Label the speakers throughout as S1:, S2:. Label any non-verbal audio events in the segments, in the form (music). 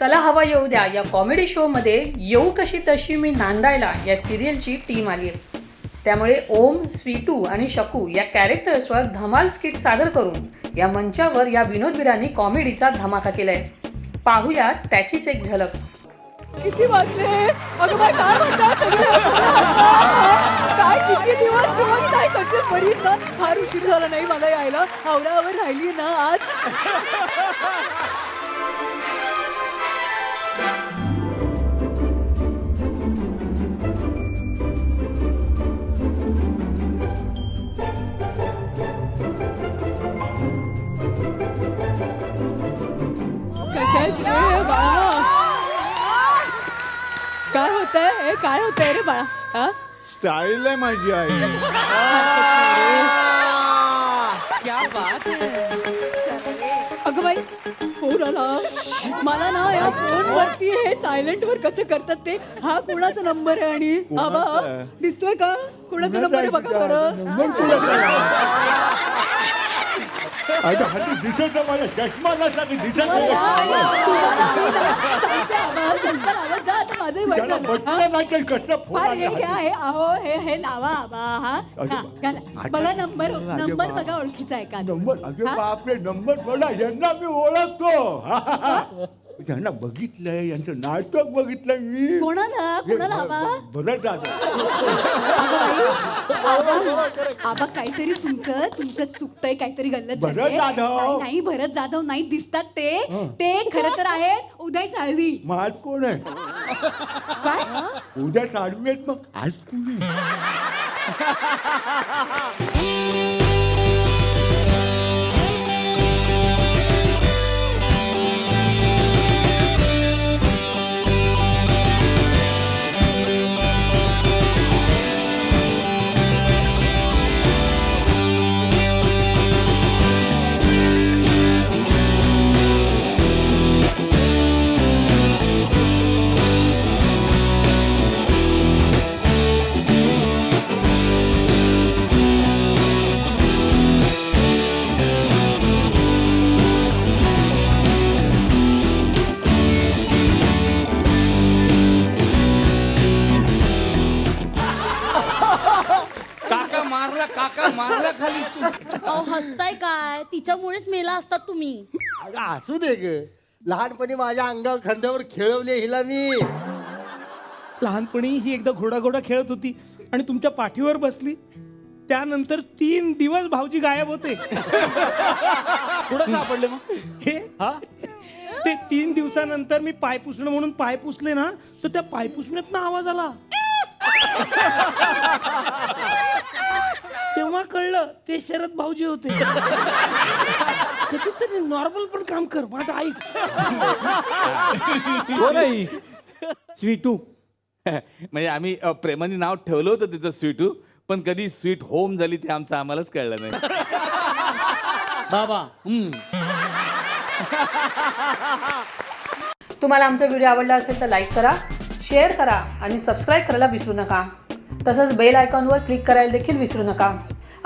S1: चला हवा येऊ द्या. या कॉमेडी शो मध्ये येऊ कशी तशी मी नांदायला या सिरियलची टीम आली आहे. त्यामुळे ओम स्वीटू आणि शकू या कॅरेक्टर्सवर धमाल स्किट सादर करून या मंचावर या विनोदवीरांनी कॉमेडीचा धमाका केलाय. पाहूया त्याचीच एक झलक.
S2: किती वाजले? अगं बाय काय म्हणतात काय किती दिवस जेवण काय कशी बरीच ना फार उशीर झाला नाही मला यायला. आवरावर राहिली ना आज. रे बाळा काय होतंय? हे काय होतंय रे बाळा? हा?
S3: स्टाईल आहे माझी आई.
S2: क्या बात अगं बाई फोन आला. मला ना या फोन वरती हे सायलेंट वर कसं करतात ते हा कोणाचा नंबर आहे आणि? आबा
S3: कोणाचा आहे?
S2: दिसतोय का? कोणाचा नंबर आहे बघा खरं.
S3: नंबर अगं हल्ली दिसत नाही मला चष्मा नसला की दिसत त्याला.
S2: हा?
S3: म्हटलं नाही कसलं फोन
S2: हे
S3: आला.
S2: हे हे हे हा? हा, बघा नंबर नंबर बघा ओळखीचा आहे का
S3: नंबर अगे
S2: हा?
S3: बापरे नंबर बघा यांना मी ओळखतो. यांना बघितलंय यांचं नाटक बघितलंय मी.
S2: कोणाला? कोणाला
S3: बरं झालं
S2: आबा काहीतरी तुमचं तुमचं चुकतंय काहीतरी गल्लत
S3: भरत
S2: झालीये.
S3: जाधव.
S2: नाही, नाही भरत जाधव नाही दिसतात ते. ते खरं तर आहेत उदय साळवी
S3: आज कोण आहे
S2: काय
S3: उद्या साडवी आहेत मग आज कोण आहे (laughs)
S4: काका मारला खाली.
S5: अहो हसताय काय? तिच्यामुळेच मेला असतात तुम्ही.
S6: अगं असू दे ग. लहानपणी माझ्या अंगावर खांद्यावर खेळवले हिला मी.
S7: लहानपणी ही एकदा घोडा घोडा खेळत होती आणि तुमच्या पाठीवर बसली. त्यानंतर तीन दिवस भाऊजी गायब होते.
S4: कुठं सापडले मग?
S7: हे? ते तीन दिवसानंतर मी पाय पुसणं म्हणून पाय पुसले ना तर त्या पाय पुसण्यात आवाज आला. (laughs) कळलं ते शरद भाऊजी होते. (laughs) कधीतरी नॉर्मल पण काम कर माझं ऐक. (laughs)
S4: ही?
S7: स्वीटू. (laughs)
S4: म्हणजे आम्ही अ, प्रेमाने नाव ठेवलं होतं तिचं स्वीटू पण कधी स्वीट होम झाली ते आमचं आम्हालाच कळलं नाही.
S8: बाबा हम्म.
S1: तुम्हाला आमचा व्हिडिओ आवडला असेल तर लाईक करा शेअर करा आणि सबस्क्राईब करायला विसरू नका. तसंच बेल आयकॉनवर क्लिक करायला देखील विसरू नका.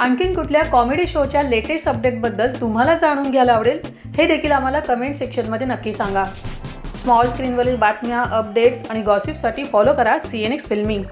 S1: आणखीन कुठल्या कॉमेडी शोच्या लेटेस्ट अपडेटबद्दल तुम्हाला जाणून घ्यायला आवडेल हे देखील आम्हाला कमेंट सेक्शनमध्ये नक्की सांगा. स्मॉल स्क्रीनवरील बातम्या अपडेट्स आणि गॉसिपसाठी फॉलो करा सी एन एक्स फिल्मिंग